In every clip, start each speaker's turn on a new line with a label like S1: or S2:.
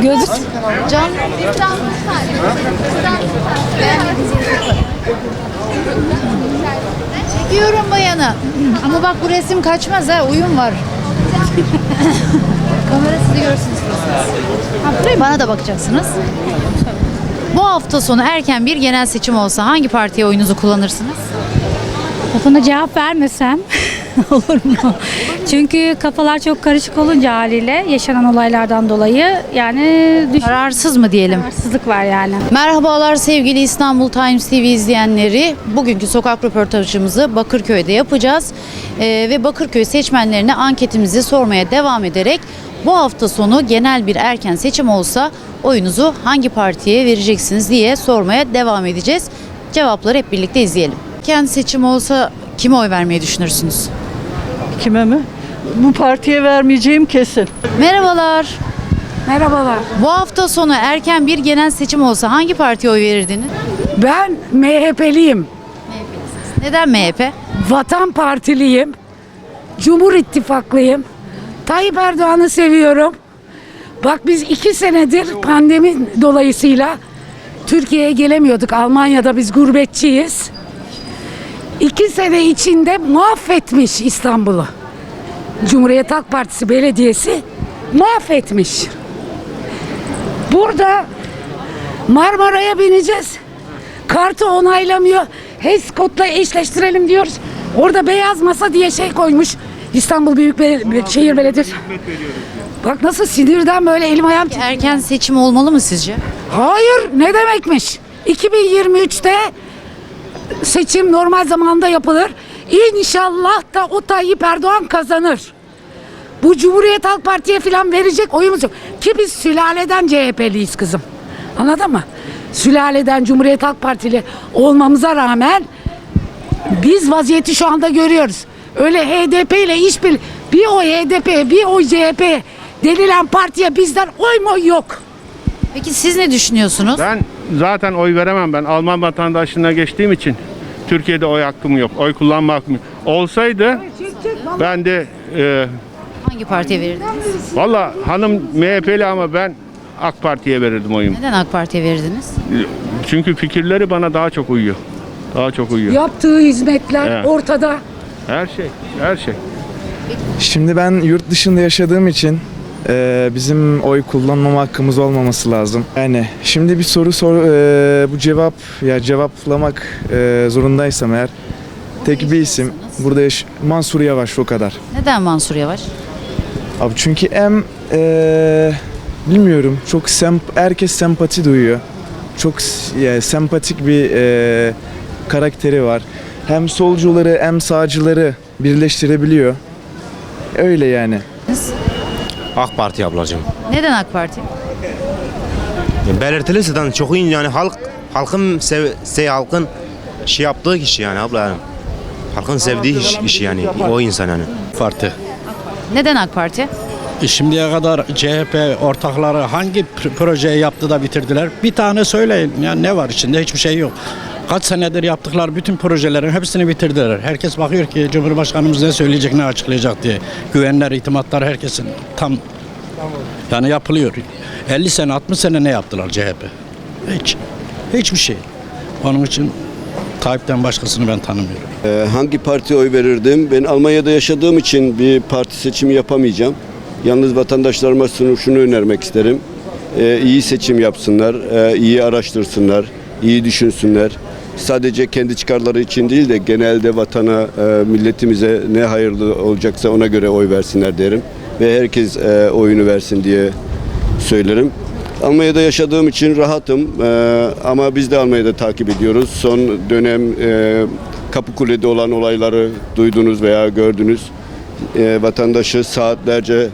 S1: Göz
S2: Can Çekiyorum bayanı. Ama bak bu resim kaçmaz ha. Uyum var. Kamera sizi görsün istiyorsanız. Bana da bakacaksınız. Bu hafta sonu erken bir genel seçim olsa hangi partiye oyunuzu kullanırsınız?
S1: Buna cevap vermesem olur mu? Çünkü kafalar çok karışık olunca haliyle yaşanan olaylardan dolayı yani düş
S2: Kararsız mı diyelim?
S1: kararsızlık var yani.
S2: Merhabalar sevgili İstanbul Times TV izleyenleri. Bugünkü sokak röportajımızı Bakırköy'de yapacağız. Ee, ve Bakırköy seçmenlerine anketimizi sormaya devam ederek bu hafta sonu genel bir erken seçim olsa oyunuzu hangi partiye vereceksiniz diye sormaya devam edeceğiz. Cevapları hep birlikte izleyelim. Erken seçim olsa kime oy vermeyi düşünürsünüz?
S3: Kime mi? Bu partiye vermeyeceğim kesin.
S2: Merhabalar.
S4: Merhabalar.
S2: Bu hafta sonu erken bir genel seçim olsa hangi partiye oy verirdiniz?
S4: Ben MHP'liyim.
S2: Neden MHP?
S4: Vatan Partiliyim. Cumhur İttifaklıyım. Tayyip Erdoğan'ı seviyorum. Bak biz iki senedir pandemi dolayısıyla Türkiye'ye gelemiyorduk. Almanya'da biz gurbetçiyiz. İki sene içinde mahvetmiş İstanbul'u. Cumhuriyet Halk Partisi Belediyesi mahvetmiş. Burada Marmara'ya bineceğiz. Kartı onaylamıyor. HESKOT'la eşleştirelim diyoruz. Orada beyaz masa diye şey koymuş. İstanbul Büyükşehir Belediyesi. Bak nasıl sinirden böyle elim ayağım titriyor.
S2: Erken seçim olmalı mı sizce?
S4: Hayır ne demekmiş? 2023'te seçim normal zamanda yapılır. İnşallah da o Tayyip Erdoğan kazanır. Bu Cumhuriyet Halk Parti'ye falan verecek oyumuz yok. Ki biz sülaleden CHP'liyiz kızım. Anladın mı? Sülaleden Cumhuriyet Halk Partili olmamıza rağmen biz vaziyeti şu anda görüyoruz. Öyle HDP ile işbir bir o HDP bir o CHP denilen partiye bizden oy mu yok.
S2: Peki siz ne düşünüyorsunuz?
S5: Ben zaten oy veremem ben Alman vatandaşlığına geçtiğim için Türkiye'de oy hakkım yok. Oy kullanma hakkım yok. Olsaydı ben de e,
S2: Hangi partiye verirdiniz?
S5: valla hanım MHP'li ama ben AK Parti'ye verirdim oyumu.
S2: Neden AK Parti'ye verirdiniz?
S5: Çünkü fikirleri bana daha çok uyuyor. Daha çok uyuyor.
S4: Yaptığı hizmetler
S5: Evet.
S4: ortada.
S5: Her şey, her şey.
S6: Şimdi ben yurt dışında yaşadığım için e, bizim oy kullanmama hakkımız olmaması lazım. Yani şimdi bir soru sor, e, bu cevap ya cevaplamak e, zorundaysam eğer tek bir isim burada yaş- Mansur Yavaş o kadar.
S2: Neden Mansur Yavaş?
S6: Abi çünkü hem e, bilmiyorum çok semp herkes sempati duyuyor. Çok s- ya, sempatik bir e, karakteri var. Hem solcuları hem sağcıları birleştirebiliyor. Öyle yani.
S7: AK Parti ablacığım.
S2: Neden AK Parti?
S7: Belirtili zaten çok iyi yani halk halkın sev, se halkın şey yaptığı kişi yani abla yani. Halkın sevdiği iş, işi yani o insan yani.
S8: Parti.
S2: Neden AK Parti?
S8: E, Şimdiye kadar CHP ortakları hangi pr- projeyi yaptı da bitirdiler? Bir tane söyleyin. Yani ne var içinde? Hiçbir şey yok. Kaç senedir yaptıkları bütün projelerin hepsini bitirdiler. Herkes bakıyor ki Cumhurbaşkanımız ne söyleyecek, ne açıklayacak diye. Güvenler, itimatlar herkesin tam yani yapılıyor. 50 sene, 60 sene ne yaptılar CHP? Hiç. Hiçbir şey. Onun için Tayyip'ten başkasını ben tanımıyorum.
S9: Ee, hangi partiye oy verirdim? Ben Almanya'da yaşadığım için bir parti seçimi yapamayacağım. Yalnız vatandaşlarıma şunu, şunu önermek isterim. Ee, iyi seçim yapsınlar, e, iyi araştırsınlar, iyi düşünsünler. Sadece kendi çıkarları için değil de genelde vatana, e, milletimize ne hayırlı olacaksa ona göre oy versinler derim. Ve herkes e, oyunu versin diye söylerim. Almanya'da yaşadığım için rahatım Ee, ama biz de Almanya'da takip ediyoruz. Son dönem e, Kapıkule'de olan olayları duydunuz veya gördünüz. E, vatandaşı saatlerce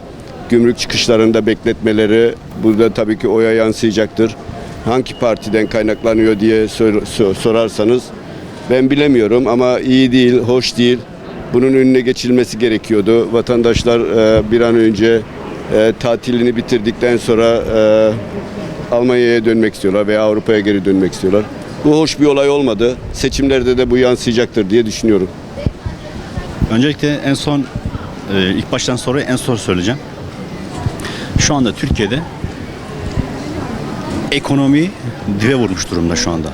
S9: gümrük çıkışlarında bekletmeleri burada tabii ki oya yansıyacaktır. Hangi partiden kaynaklanıyor diye sor- sor- sorarsanız ben bilemiyorum ama iyi değil, hoş değil. Bunun önüne geçilmesi gerekiyordu. Vatandaşlar e, bir an önce e, tatilini bitirdikten sonra e, Almanya'ya dönmek istiyorlar veya Avrupa'ya geri dönmek istiyorlar. Bu hoş bir olay olmadı. Seçimlerde de bu yansıyacaktır diye düşünüyorum.
S10: Öncelikle en son e, ilk baştan sonra en son söyleyeceğim. Şu anda Türkiye'de ekonomi dibe vurmuş durumda şu anda.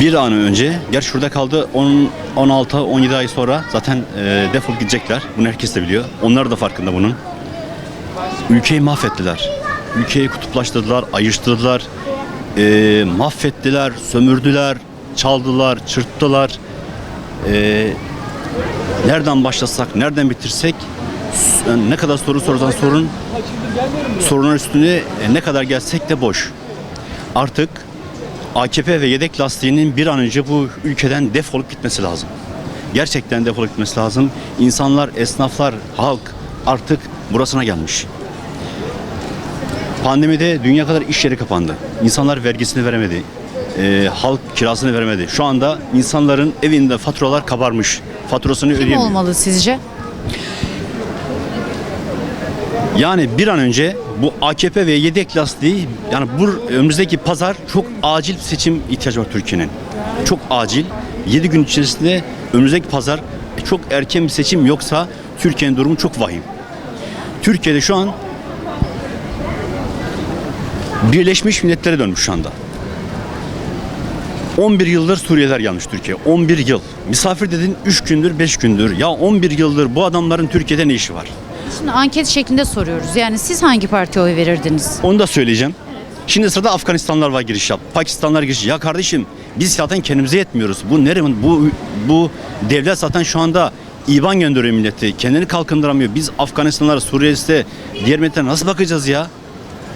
S10: Bir an önce, gerçi şurada kaldı 10, 16, 17 ay sonra zaten e, defolup gidecekler. Bunu herkes de biliyor. Onlar da farkında bunun. Ülkeyi mahvettiler. Ülkeyi kutuplaştırdılar, ayrıştırdılar, e, mahvettiler, sömürdüler, çaldılar, çırptılar. E, nereden başlasak, nereden bitirsek ne kadar soru sorarsan sorun sorunun üstüne e, ne kadar gelsek de boş. Artık AKP ve yedek lastiğinin bir an önce bu ülkeden defolup gitmesi lazım. Gerçekten defolup gitmesi lazım. İnsanlar, esnaflar, halk artık burasına gelmiş. Pandemide dünya kadar iş yeri kapandı. İnsanlar vergisini veremedi. Ee, halk kirasını veremedi. Şu anda insanların evinde faturalar kabarmış. Faturasını
S2: Kim
S10: ödeyemiyor.
S2: olmalı sizce?
S10: Yani bir an önce bu AKP ve yedek lastiği yani bu önümüzdeki pazar çok acil seçim ihtiyacı var Türkiye'nin. Çok acil. 7 gün içerisinde önümüzdeki pazar çok erken bir seçim yoksa Türkiye'nin durumu çok vahim. Türkiye'de şu an Birleşmiş Milletler'e dönmüş şu anda. 11 yıldır Suriyeliler gelmiş Türkiye. 11 yıl. Misafir dedin 3 gündür 5 gündür. Ya 11 yıldır bu adamların Türkiye'de ne işi var?
S2: Şimdi anket şeklinde soruyoruz. Yani siz hangi partiye oy verirdiniz?
S10: Onu da söyleyeceğim. Şimdi sırada Afganistanlar var giriş yap. Pakistanlar giriş. Ya kardeşim biz zaten kendimize yetmiyoruz. Bu nereye bu bu devlet zaten şu anda İban gönderiyor milleti. Kendini kalkındıramıyor. Biz Afganistanlara, Suriye'de diğer milletlere nasıl bakacağız ya?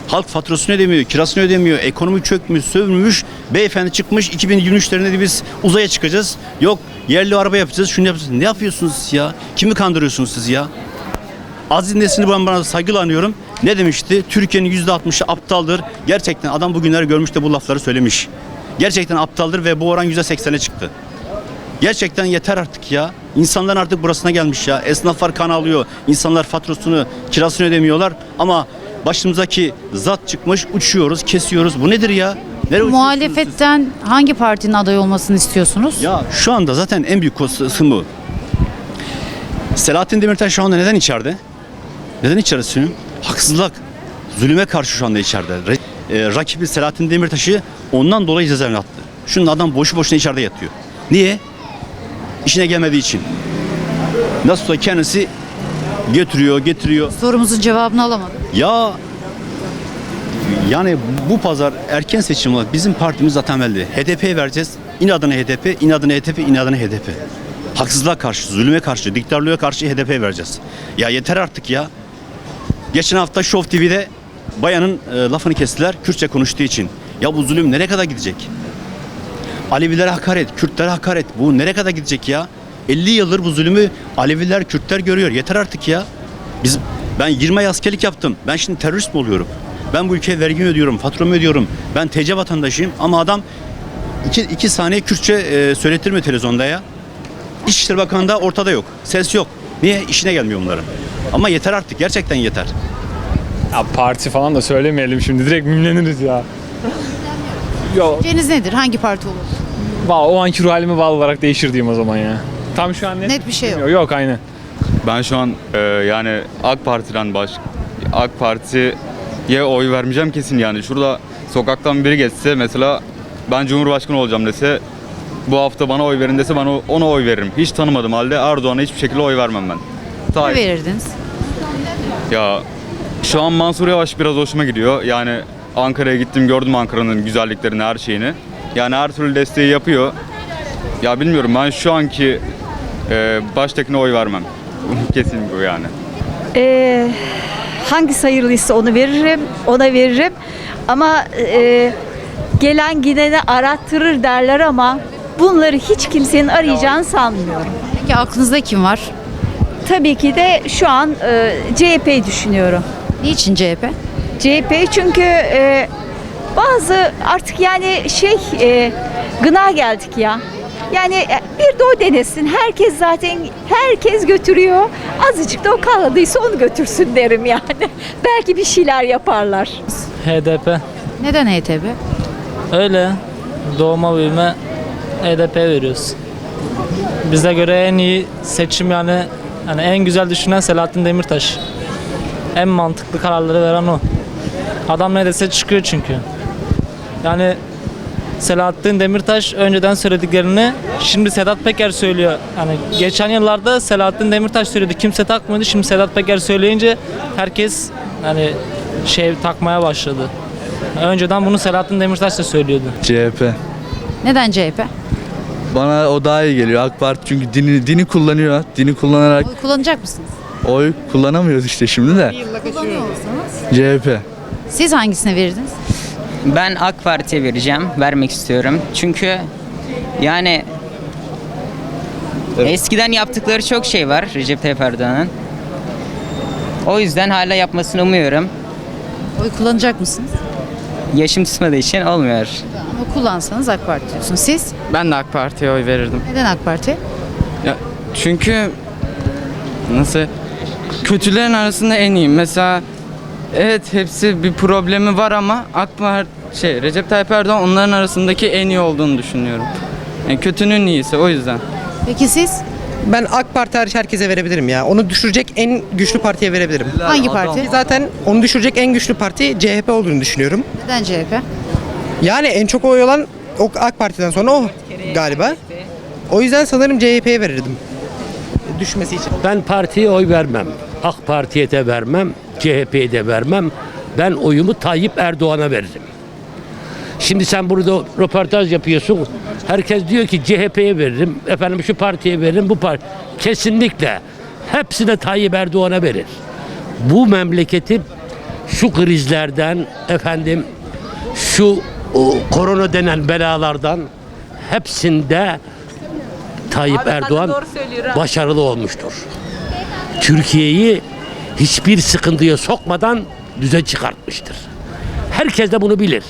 S10: Halk faturasını ödemiyor, kirasını ödemiyor, ekonomi çökmüş, sövmüş. Beyefendi çıkmış 2023'lerinde de biz uzaya çıkacağız. Yok yerli araba yapacağız, şunu yapacağız. Ne yapıyorsunuz siz ya? Kimi kandırıyorsunuz siz ya? Aziz Nesin'i ben bana saygıyla anıyorum. Ne demişti? Türkiye'nin %60'ı aptaldır. Gerçekten adam bugünleri görmüş de bu lafları söylemiş. Gerçekten aptaldır ve bu oran %80'e çıktı. Gerçekten yeter artık ya. İnsanlar artık burasına gelmiş ya. Esnaflar kan alıyor. İnsanlar faturasını, kirasını ödemiyorlar. Ama başımızdaki zat çıkmış, uçuyoruz, kesiyoruz. Bu nedir ya? Nereye?
S2: Muhalefetten hangi partinin aday olmasını istiyorsunuz?
S10: Ya şu anda zaten en büyük kısım bu. Selahattin Demirtaş şu anda neden içeride? Neden içeride Sünüm? Haksızlık, zulüme karşı şu anda içeride. E, rakibi Selahattin Demirtaş'ı ondan dolayı cezaevine attı. Şunun adam boşu boşuna içeride yatıyor. Niye? İşine gelmediği için. Nasılsa kendisi getiriyor, getiriyor.
S2: Sorumuzun cevabını alamadım.
S10: Ya yani bu pazar erken seçim olarak bizim partimiz zaten belli. HDP'ye vereceğiz. İnadına HDP, inadına HDP, inadına HDP. Haksızlığa karşı, zulüme karşı, diktatörlüğe karşı HDP vereceğiz. Ya yeter artık ya. Geçen hafta Show TV'de bayanın e, lafını kestiler Kürtçe konuştuğu için. Ya bu zulüm nereye kadar gidecek? Alevilere hakaret, Kürtlere hakaret. Bu nereye kadar gidecek ya? 50 yıldır bu zulümü Aleviler, Kürtler görüyor. Yeter artık ya. Biz ben 20 ay askerlik yaptım. Ben şimdi terörist mi oluyorum? Ben bu ülkeye vergi ödüyorum, faturamı ödüyorum. Ben TC vatandaşıyım ama adam iki, iki saniye Kürtçe e, söyletirmiyor televizyonda ya. İçişleri Bakanı da ortada yok. Ses yok. Niye? İşine gelmiyor bunların. Ama yeter artık. Gerçekten yeter.
S11: Ya parti falan da söylemeyelim şimdi direkt mimleniriz ya. Yo,
S2: Ceniniz nedir? Hangi parti olur?
S11: va- o anki ruh halime bağlı olarak değişir diyeyim o zaman ya. Tam şu an net,
S2: Net bir şey yok.
S11: Yok, yok aynen.
S12: Ben şu an e, yani AK Parti'den baş AK Parti'ye oy vermeyeceğim kesin yani. Şurada sokaktan biri geçse mesela ben Cumhurbaşkanı olacağım dese bu hafta bana oy verin dese ben ona oy veririm. Hiç tanımadım halde Erdoğan'a hiçbir şekilde oy vermem ben.
S2: Ne
S12: Tayyip.
S2: verirdiniz?
S12: Ya şu an Mansur Yavaş biraz hoşuma gidiyor. Yani Ankara'ya gittim gördüm Ankara'nın güzelliklerini her şeyini. Yani her türlü desteği yapıyor. Ya bilmiyorum ben şu anki e, baştakine oy vermem. Kesin bu yani.
S13: Ee, hangi sayılıysa onu veririm, ona veririm. Ama e, gelen gideni arattırır derler ama bunları hiç kimsenin arayacağını sanmıyorum.
S2: Peki aklınızda kim var?
S13: Tabii ki de şu an e, CHP'yi düşünüyorum.
S2: Niçin CHP?
S13: CHP çünkü e, bazı artık yani şey e, gına geldik ya. Yani e, bir de o denesin. Herkes zaten herkes götürüyor. Azıcık da o kalmadıysa onu götürsün derim yani. Belki bir şeyler yaparlar.
S14: HDP.
S2: Neden HDP?
S14: Öyle. Doğma büyüme HDP veriyoruz. Bize göre en iyi seçim yani hani en güzel düşünen Selahattin Demirtaş. En mantıklı kararları veren o.
S15: Adam ne dese çıkıyor çünkü. Yani Selahattin Demirtaş önceden söylediklerini şimdi Sedat Peker söylüyor. Hani geçen yıllarda Selahattin Demirtaş söyledi. Kimse takmıyordu. Şimdi Sedat Peker söyleyince herkes hani şey takmaya başladı. Önceden bunu Selahattin Demirtaş da söylüyordu.
S12: CHP.
S2: Neden CHP?
S12: Bana o daha iyi geliyor. AK Parti çünkü dini, dini kullanıyor. Dini kullanarak
S2: Oy kullanacak mısınız?
S12: oy kullanamıyoruz işte şimdi de. CHP.
S2: Siz hangisine verirdiniz?
S16: Ben AK Parti'ye vereceğim, vermek istiyorum. Çünkü yani eskiden yaptıkları çok şey var Recep Tayyip Erdoğan'ın. O yüzden hala yapmasını umuyorum.
S2: Oy kullanacak mısınız?
S16: Yaşım tutmadığı için olmuyor.
S2: Ama kullansanız AK Parti diyorsunuz. Siz
S3: Ben de AK Parti'ye oy verirdim.
S2: neden AK Parti?
S3: Ya çünkü nasıl kötülerin arasında en iyi. Mesela evet hepsi bir problemi var ama AK Parti şey Recep Tayyip Erdoğan onların arasındaki en iyi olduğunu düşünüyorum. Yani kötünün iyisi o yüzden.
S2: Peki siz?
S17: Ben AK Parti hariç herkese verebilirim ya. Onu düşürecek en güçlü partiye verebilirim.
S2: Hangi parti?
S17: Zaten onu düşürecek en güçlü parti CHP olduğunu düşünüyorum.
S2: Neden CHP?
S17: Yani en çok oy olan o AK Parti'den sonra o galiba. O yüzden sanırım CHP'ye verirdim. Düşmesi için.
S8: Ben partiye oy vermem. AK Parti'ye de vermem, CHP'ye de vermem. Ben oyumu Tayyip Erdoğan'a veririm. Şimdi sen burada röportaj yapıyorsun. Herkes diyor ki CHP'ye veririm, efendim şu partiye veririm, bu parti. Kesinlikle. Hepsi de Tayyip Erdoğan'a verir. Bu memleketi şu krizlerden, efendim şu o, korona denen belalardan hepsinde Tayyip Erdoğan başarılı olmuştur. Türkiye'yi hiçbir sıkıntıya sokmadan düze çıkartmıştır. Herkes de bunu bilir.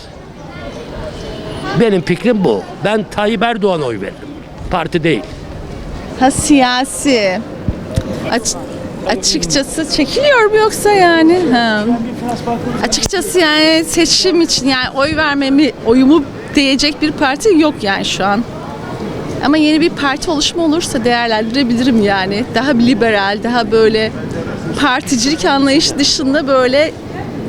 S8: Benim fikrim bu. Ben Tayyip Erdoğan'a oy veririm. Parti değil.
S13: Ha siyasi. Aç- açıkçası çekiliyor mu yoksa yani? Ha. Açıkçası yani seçim için yani oy vermemi, oyumu diyecek bir parti yok yani şu an. Ama yeni bir parti oluşma olursa değerlendirebilirim yani. Daha liberal, daha böyle particilik anlayışı dışında böyle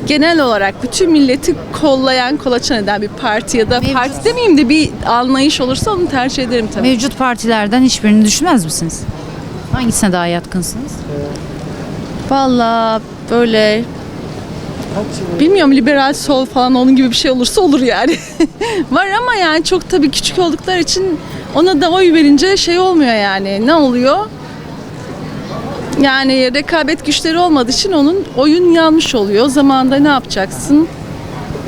S13: genel olarak bütün milleti kollayan, kolaçan eden bir parti ya da parti demeyeyim de bir anlayış olursa onu tercih ederim tabii.
S2: Mevcut partilerden hiçbirini düşünmez misiniz? Hangisine daha yatkınsınız?
S13: Valla böyle bilmiyorum liberal sol falan onun gibi bir şey olursa olur yani. Var ama yani çok tabii küçük oldukları için ona da oy verince şey olmuyor yani. Ne oluyor? Yani rekabet güçleri olmadığı için onun oyun yanlış oluyor. O zaman da ne yapacaksın?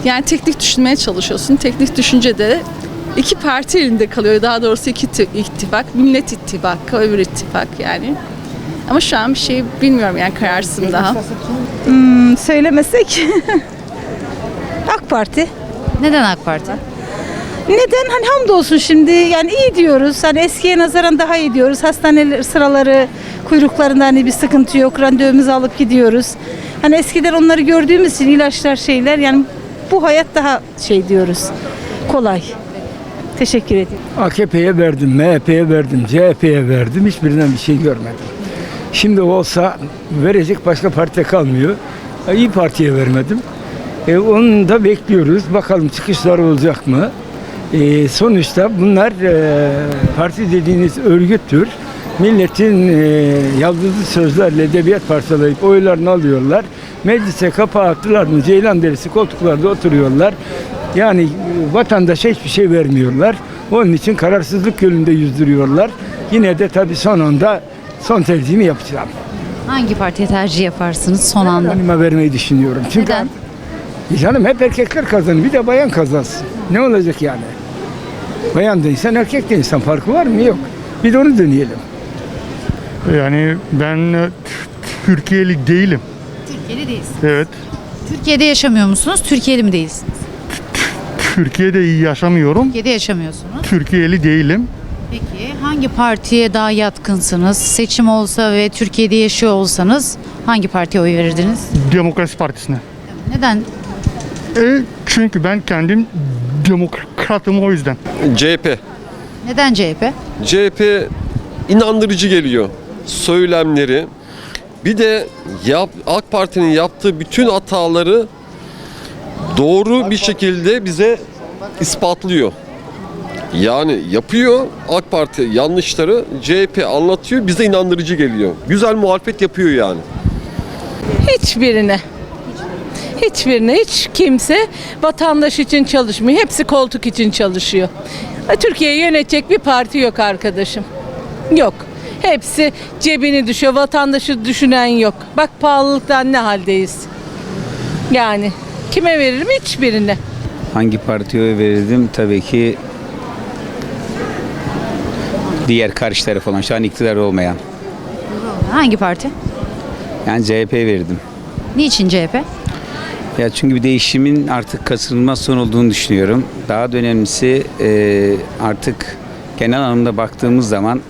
S13: Yani teknik düşünmeye çalışıyorsun. Teknik düşünce de iki parti elinde kalıyor. Daha doğrusu iki ti- ittifak. Millet ittifakı, öbür ittifak yani. Ama şu an bir şey bilmiyorum yani kararsızım daha.
S18: Hmm, söylemesek AK Parti.
S2: Neden AK Parti?
S18: Neden? Hani hamdolsun şimdi yani iyi diyoruz. Hani eskiye nazaran daha iyi diyoruz. Hastane sıraları, kuyruklarında hani bir sıkıntı yok. Randevumuzu alıp gidiyoruz. Hani eskiden onları gördüğümüz için ilaçlar şeyler yani bu hayat daha şey diyoruz. Kolay. Teşekkür ederim.
S4: AKP'ye verdim, MHP'ye verdim, CHP'ye verdim. Hiçbirinden bir şey görmedim. Şimdi olsa verecek başka parti kalmıyor. E, İyi Parti'ye vermedim. E, onu da bekliyoruz. Bakalım çıkışlar olacak mı? E, sonuçta bunlar e, parti dediğiniz örgüttür. Milletin e, yazdığı sözlerle edebiyat parçalayıp oylarını alıyorlar. Meclise kapağı attılar mı Ceylan derisi koltuklarda oturuyorlar. Yani vatandaşa hiçbir şey vermiyorlar. Onun için kararsızlık gölünde yüzdürüyorlar. Yine de tabii sonunda son tercihimi yapacağım.
S2: Hangi partiye tercih yaparsınız son anda?
S4: Hanıma vermeyi düşünüyorum. Çünkü
S2: Neden?
S4: E Canım hep erkekler kazanır. Bir de bayan kazansın. Ne olacak yani? Bayan da insan, erkek de insan. Farkı var mı? Yok. Bir de onu deneyelim.
S19: Yani ben e, Türkiye'li değilim.
S2: Türkiye'li değilsiniz.
S19: Evet.
S2: Türkiye'de yaşamıyor musunuz? Türkiye'li mi değilsiniz?
S19: Türkiye'de iyi yaşamıyorum.
S2: Türkiye'de yaşamıyorsunuz.
S19: Türkiye'li değilim.
S2: Peki hangi partiye daha yatkınsınız? Seçim olsa ve Türkiye'de yaşıyor olsanız hangi partiye oy verirdiniz?
S19: Demokrasi Partisi'ne.
S2: Neden?
S19: E, çünkü ben kendim demokratım o yüzden.
S20: CHP.
S2: Neden CHP?
S20: CHP inandırıcı geliyor. Söylemleri. Bir de yap, AK Parti'nin yaptığı bütün hataları doğru bir şekilde bize ispatlıyor. Yani yapıyor AK Parti yanlışları CHP anlatıyor bize inandırıcı geliyor. Güzel muhalefet yapıyor yani.
S21: Hiçbirine. Hiçbirine hiç kimse vatandaş için çalışmıyor. Hepsi koltuk için çalışıyor. Türkiye'yi yönetecek bir parti yok arkadaşım. Yok. Hepsi cebini düşüyor. Vatandaşı düşünen yok. Bak pahalılıktan ne haldeyiz. Yani kime veririm? Hiçbirine.
S22: Hangi partiye oy verirdim? Tabii ki diğer karşı taraf olan, şu an iktidar olmayan.
S2: Hangi parti?
S22: Yani CHP verirdim.
S2: Niçin CHP?
S22: Ya çünkü bir değişimin artık kaçınılmaz son olduğunu düşünüyorum. Daha da önemlisi e, artık genel anlamda baktığımız zaman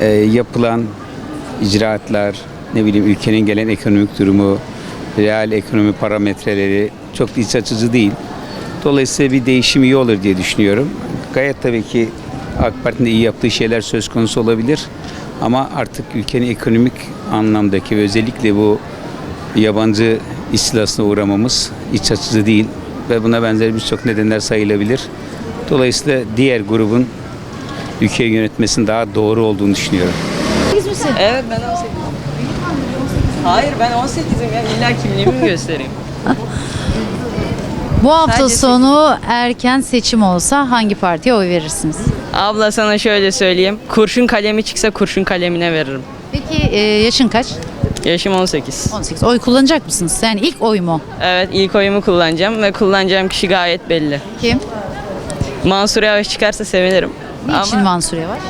S22: e, yapılan icraatlar, ne bileyim ülkenin gelen ekonomik durumu, real ekonomi parametreleri çok da iç açıcı değil. Dolayısıyla bir değişim iyi olur diye düşünüyorum. Gayet tabii ki AK Parti'nin iyi yaptığı şeyler söz konusu olabilir. Ama artık ülkenin ekonomik anlamdaki ve özellikle bu yabancı istilasına uğramamız iç açıcı değil ve buna benzer birçok nedenler sayılabilir. Dolayısıyla diğer grubun ülkeyi yönetmesinin daha doğru olduğunu düşünüyorum.
S23: Evet ben 18. Hayır ben 18'im ya. İlla kimliğimi mi göstereyim?
S2: Bu hafta
S23: Sadece
S2: sonu erken seçim olsa hangi partiye oy verirsiniz?
S23: Abla sana şöyle söyleyeyim. Kurşun kalemi çıksa kurşun kalemine veririm.
S2: Peki e, yaşın kaç?
S23: Yaşım 18.
S2: 18. Oy kullanacak mısınız? Yani ilk oy mu?
S23: Evet ilk oyumu kullanacağım ve kullanacağım kişi gayet belli.
S2: Kim?
S23: Mansur Yavaş çıkarsa sevinirim.
S2: Niçin Mansur Yavaş?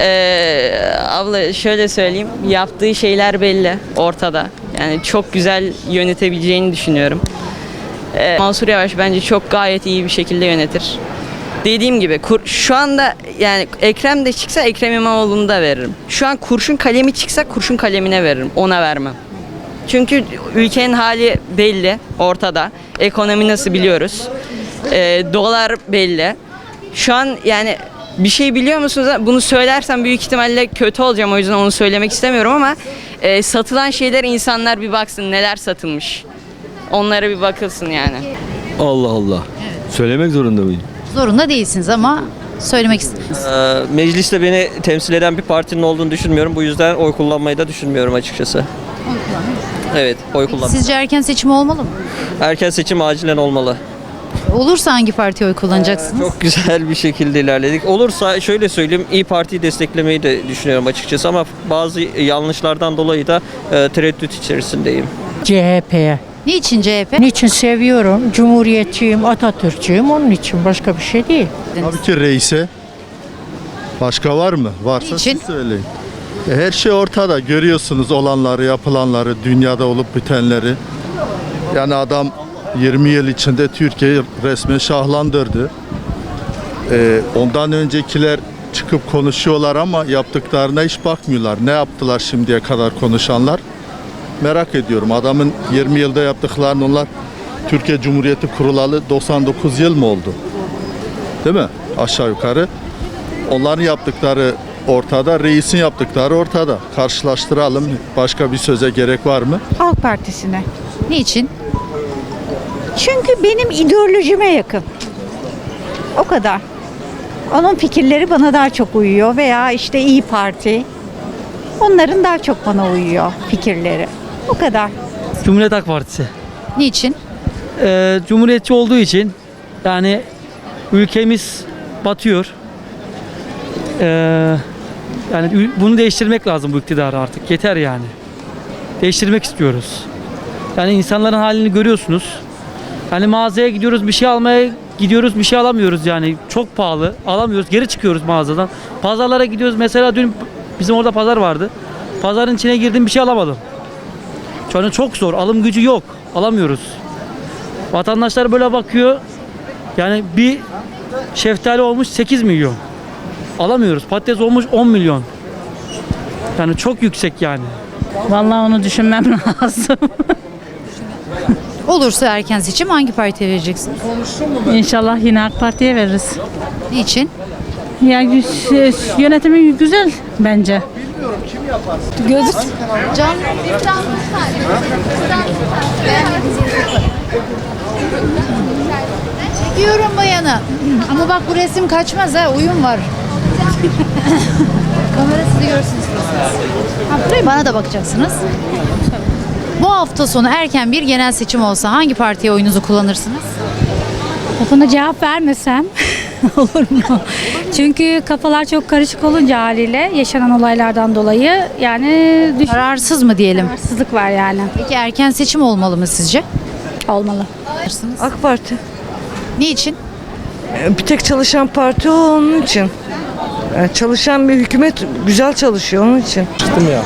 S23: Ee, abla şöyle söyleyeyim. Yaptığı şeyler belli ortada. Yani çok güzel yönetebileceğini düşünüyorum. Ee, Mansur Yavaş bence çok gayet iyi bir şekilde yönetir. Dediğim gibi kur, şu anda yani Ekrem de çıksa Ekrem İmamoğlu'nu da veririm. Şu an kurşun kalemi çıksa kurşun kalemine veririm. Ona vermem. Çünkü ülkenin hali belli ortada. Ekonomi nasıl biliyoruz. Ee, dolar belli. Şu an yani bir şey biliyor musunuz? Bunu söylersem büyük ihtimalle kötü olacağım o yüzden onu söylemek istemiyorum ama e, satılan şeyler insanlar bir baksın neler satılmış. Onlara bir bakılsın yani.
S24: Allah Allah. Söylemek zorunda mıyım?
S2: Zorunda değilsiniz ama söylemek istedim.
S25: Ee, mecliste beni temsil eden bir partinin olduğunu düşünmüyorum. Bu yüzden oy kullanmayı da düşünmüyorum açıkçası. Evet, oy kullan.
S2: Sizce erken seçim olmalı mı?
S25: Erken seçim acilen olmalı.
S2: Olursa hangi partiye oy kullanacaksınız?
S25: Çok güzel bir şekilde ilerledik. Olursa şöyle söyleyeyim, İyi Parti'yi desteklemeyi de düşünüyorum açıkçası ama bazı yanlışlardan dolayı da e, tereddüt içerisindeyim.
S26: CHP'ye.
S2: Niçin CHP?
S26: Niçin seviyorum? Cumhuriyetçiyim, Atatürkçüyüm. Onun için başka bir şey değil.
S27: Tabii ki reise. Başka var mı? Varsa
S2: Niçin?
S27: siz söyleyin. E, Her şey ortada. Görüyorsunuz olanları, yapılanları, dünyada olup bitenleri. Yani adam 20 yıl içinde Türkiye'yi resmen şahlandırdı. E, ondan öncekiler çıkıp konuşuyorlar ama yaptıklarına hiç bakmıyorlar. Ne yaptılar şimdiye kadar konuşanlar? Merak ediyorum. Adamın 20 yılda yaptıklarını onlar Türkiye Cumhuriyeti kurulalı 99 yıl mı oldu? Değil mi? Aşağı yukarı. Onların yaptıkları ortada, reisin yaptıkları ortada. Karşılaştıralım. Başka bir söze gerek var mı?
S28: Halk Partisi'ne.
S2: Niçin?
S28: Çünkü benim ideolojime yakın. O kadar. Onun fikirleri bana daha çok uyuyor veya işte İyi Parti. Onların daha çok bana uyuyor fikirleri. O kadar.
S14: Cumhuriyet Halk Partisi.
S2: Niçin?
S14: Ee, Cumhuriyetçi olduğu için yani ülkemiz batıyor. Ee, yani bunu değiştirmek lazım bu iktidarı artık. Yeter yani. Değiştirmek istiyoruz. Yani insanların halini görüyorsunuz. Hani mağazaya gidiyoruz bir şey almaya gidiyoruz bir şey alamıyoruz yani. Çok pahalı. Alamıyoruz. Geri çıkıyoruz mağazadan. Pazarlara gidiyoruz. Mesela dün bizim orada pazar vardı. Pazarın içine girdim bir şey alamadım. Şu an çok zor. Alım gücü yok. Alamıyoruz. Vatandaşlar böyle bakıyor. Yani bir şeftali olmuş 8 milyon. Alamıyoruz. Patates olmuş 10 milyon. Yani çok yüksek yani.
S26: Vallahi onu düşünmem lazım.
S2: Olursa erken seçim hangi partiye vereceksiniz?
S26: İnşallah yine AK Parti'ye veririz.
S2: Niçin?
S26: Ya gü- yönetimi güzel bence.
S2: Göz. Can. Baksana. Ama bak bu resim kaçmaz ha. Uyum var. Kamera sizi görsün istiyorsanız. Ha, buraya bana da bakacaksınız. Bu hafta sonu erken bir genel seçim olsa hangi partiye oyunuzu kullanırsınız?
S1: Buna cevap vermesem olur mu? Çünkü kafalar çok karışık olunca haliyle yaşanan olaylardan dolayı yani düş-
S2: Kararsız mı diyelim?
S1: kararsızlık var yani.
S2: Peki erken seçim olmalı mı sizce?
S1: Olmalı.
S29: AK Parti.
S2: Niçin?
S29: Bir tek çalışan parti o onun için. Yani çalışan bir hükümet güzel çalışıyor onun için.
S30: Çıktım ya.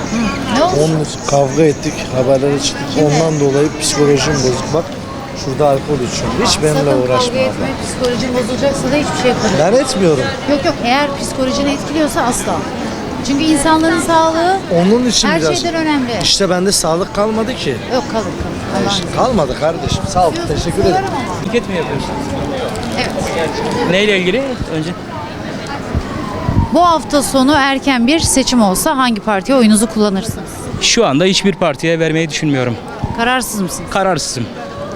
S30: Onun için kavga ettik, haberlere çıktık. Ondan dolayı psikolojim bozuk. Bak şurada alkol içiyorum. Hiç benimle
S2: Sakın
S30: uğraşma
S2: kavga etme, psikolojin bozulacaksa da hiçbir şey yapamam.
S30: Ben etmiyorum.
S2: Yok yok eğer psikolojini etkiliyorsa asla. Çünkü insanların sağlığı
S30: Onun için
S2: her
S30: biraz.
S2: şeyden önemli.
S30: İşte bende sağlık kalmadı ki.
S2: Yok kalır kalır. Allah'ın izniyle.
S30: Kalmadı kardeşim. Sağ ol. Teşekkür ederim.
S2: Seviyorum ama.
S14: Mi yapıyorsun?
S2: Evet.
S14: Neyle ilgili? Önce.
S2: Bu hafta sonu erken bir seçim olsa hangi partiye oyunuzu kullanırsınız?
S31: Şu anda hiçbir partiye vermeyi düşünmüyorum.
S2: Kararsız mısınız?
S31: Kararsızım.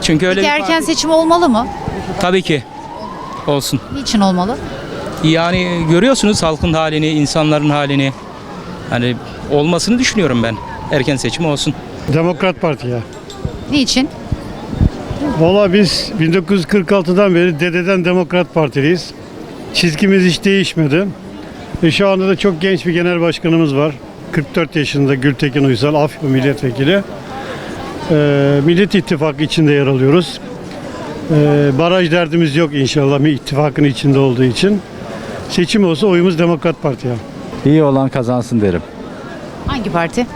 S31: Çünkü öyle
S2: Peki
S31: bir
S2: erken
S31: parti-
S2: seçim olmalı mı?
S31: Tabii ki olsun.
S2: Niçin olmalı?
S31: Yani görüyorsunuz halkın halini, insanların halini. Hani olmasını düşünüyorum ben. Erken seçim olsun.
S5: Demokrat Parti ya.
S2: Niçin?
S5: Valla biz 1946'dan beri dededen Demokrat Partiliyiz. Çizgimiz hiç değişmedi. Ve şu anda da çok genç bir genel başkanımız var. 44 yaşında Gültekin Uysal, Afyon Milletvekili. Ee, Millet İttifakı içinde yer alıyoruz. Ee, baraj derdimiz yok inşallah bir ittifakın içinde olduğu için. Seçim olsa oyumuz Demokrat Parti'ye.
S32: İyi olan kazansın derim.
S2: Hangi parti?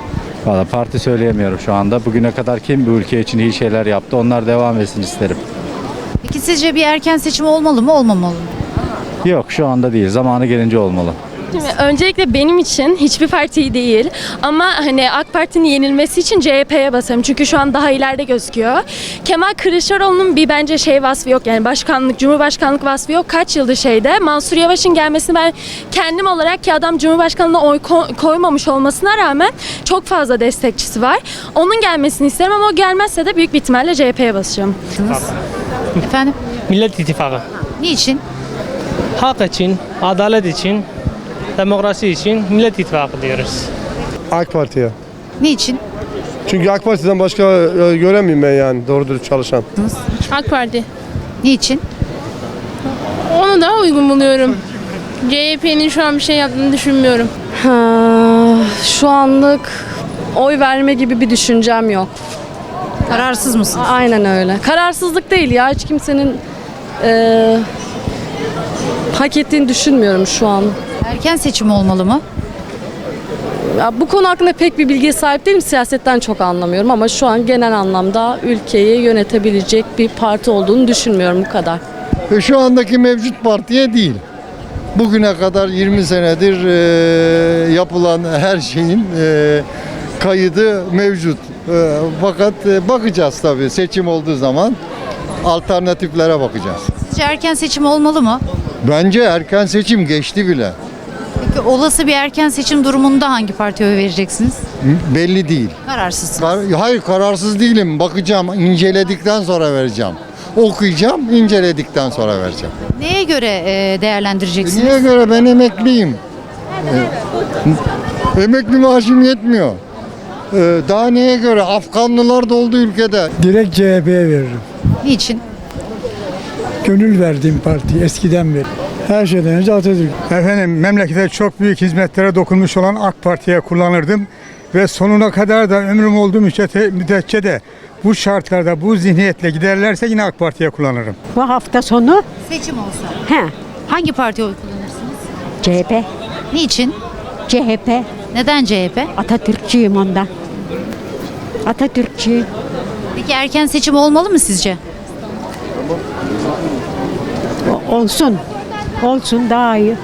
S32: Valla parti söyleyemiyorum şu anda. Bugüne kadar kim bu ülke için iyi şeyler yaptı onlar devam etsin isterim.
S2: Peki sizce bir erken seçim olmalı mı olmamalı mı?
S32: Yok şu anda değil. Zamanı gelince olmalı.
S33: Şimdi öncelikle benim için hiçbir parti değil ama hani AK Parti'nin yenilmesi için CHP'ye basarım. Çünkü şu an daha ileride gözüküyor. Kemal Kılıçdaroğlu'nun bir bence şey vasfı yok yani başkanlık, cumhurbaşkanlık vasfı yok. Kaç yıldır şeyde. Mansur Yavaş'ın gelmesini ben kendim olarak ki adam cumhurbaşkanlığına oy ko- koymamış olmasına rağmen çok fazla destekçisi var. Onun gelmesini isterim ama o gelmezse de büyük bir ihtimalle CHP'ye basacağım.
S2: Efendim?
S14: Millet İttifakı.
S2: Niçin?
S14: Hak için, adalet için, demokrasi için Millet İttifakı diyoruz.
S5: AK Parti'ye.
S2: Niçin?
S5: Çünkü AK Parti'den başka e, göremiyorum ben yani doğru dürüst çalışan.
S34: AK Parti.
S2: Niçin?
S34: Onu daha uygun buluyorum. CHP'nin şu an bir şey yaptığını düşünmüyorum.
S35: şu anlık oy verme gibi bir düşüncem yok.
S2: Kararsız mısınız?
S35: Aynen öyle. Kararsızlık değil ya. Hiç kimsenin eee, hak ettiğini düşünmüyorum şu an.
S2: Erken seçim olmalı mı?
S35: Ya bu konu hakkında pek bir bilgiye sahip değilim. Siyasetten çok anlamıyorum ama şu an genel anlamda ülkeyi yönetebilecek bir parti olduğunu düşünmüyorum bu kadar.
S36: Ve şu andaki mevcut partiye değil. Bugüne kadar 20 senedir e, yapılan her şeyin e, kaydı mevcut. E, fakat e, bakacağız tabii seçim olduğu zaman alternatiflere bakacağız.
S2: Sizce erken seçim olmalı mı?
S36: Bence erken seçim geçti bile.
S2: Peki olası bir erken seçim durumunda hangi partiye oy vereceksiniz?
S36: Belli değil.
S2: Kararsızsınız.
S36: Kar- Hayır kararsız değilim. Bakacağım, inceledikten sonra vereceğim. Okuyacağım, inceledikten sonra vereceğim.
S2: Neye göre e, değerlendireceksiniz?
S36: Niye göre ben emekliyim. Ee, Emekli maaşım yetmiyor. Ee, Daha neye göre? Afganlılar doldu ülkede.
S37: Direkt CHP'ye veririm.
S2: Niçin?
S37: Gönül verdiğim parti eskiden beri. Her şeyden önce Atatürk. Efendim memlekete çok büyük hizmetlere dokunmuş olan AK Parti'ye kullanırdım. Ve sonuna kadar da ömrüm olduğu müddetçe, de bu şartlarda bu zihniyetle giderlerse yine AK Parti'ye kullanırım.
S26: Bu hafta sonu
S2: Seçim olsa
S26: he,
S2: hangi partiye oy kullanırsınız?
S26: CHP.
S2: Niçin?
S26: CHP.
S2: Neden CHP?
S26: Atatürkçüyüm ondan. Atatürkçü.
S2: Peki erken seçim olmalı mı sizce?
S26: Olsun. Daha iyi.